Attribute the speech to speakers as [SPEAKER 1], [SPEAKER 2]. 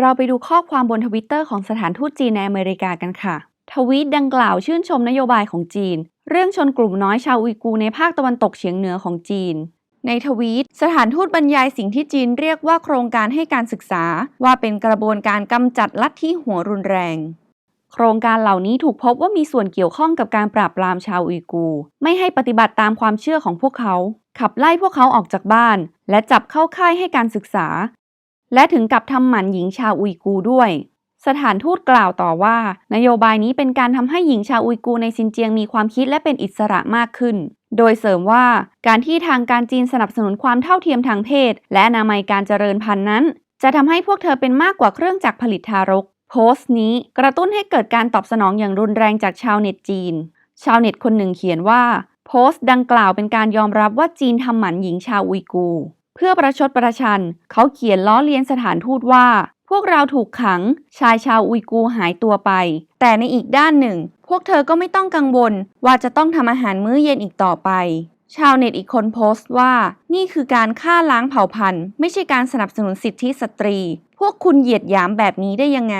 [SPEAKER 1] เราไปดูข้อความบนทวิตเตอร์ของสถานทูตจีนในอเมริกากันค่ะ ทวีตดังกล่าวชื่นชมนโยบายของจีน เรื่องชนกลุ่มน้อยชาวอุยกูในภาคตะวันตกเฉียงเหนือของจีน ในทวีต สถานทูตบรรยายสิ่งที่จีนเรียกว่าโครงการให้การศึกษา ว่าเป็นกระบวนการกำจัดลัทธิหัวรุนแรง โครงการเหล่านี้ถูกพบว่ามีส่วนเกี่ยวข้องกับการปราบปรามชาวอุยกู ไม่ให้ปฏิบัติตามความเชื่อของพวกเขาขับไล่พวกเขาออกจากบ้าน และจับเข้าค่ายให้การศึกษา และถึงกับทำหมันหญิงชาวอุยกูด้วย สถานทูตกล่าวต่อว่า นโยบายนี้เป็นการทำให้หญิงชาวอุยกูในซินเจียงมีความคิดและเป็นอิสระมากขึ้น โดยเสริมว่าการที่ทางการจีนสนับสนุนความเท่าเทียมทางเพศ และอนามัยการเจริญพันธุ์นั้น จะทำให้พวกเธอเป็นมากกว่าเครื่องจักรผลิตทารก โพสต์นี้กระตุ้นให้เกิดการตอบสนองอย่างรุนแรงจากชาวเน็ตจีน ชาวเน็ตคนหนึ่งเขียนว่า โพสต์ดังกล่าวเป็นการยอมรับว่าจีนทำหมันหญิงชาวอุยกู เพื่อประชดประชัน เขาเขียนล้อเลียนสถานทูตว่า พวกเราถูกขัง ชายชาวอุยกูร์หายตัวไป แต่ในอีกด้านหนึ่ง พวกเธอก็ไม่ต้องกังวล ว่าจะต้องทำอาหารมื้อเย็นอีกต่อไป ชาวเน็ตอีกคนโพสต์ว่า นี่คือการฆ่าล้างเผ่าพันธุ์ ไม่ใช่การสนับสนุนสิทธิสตรี พวกคุณเหยียดหยามแบบนี้ได้ยังไง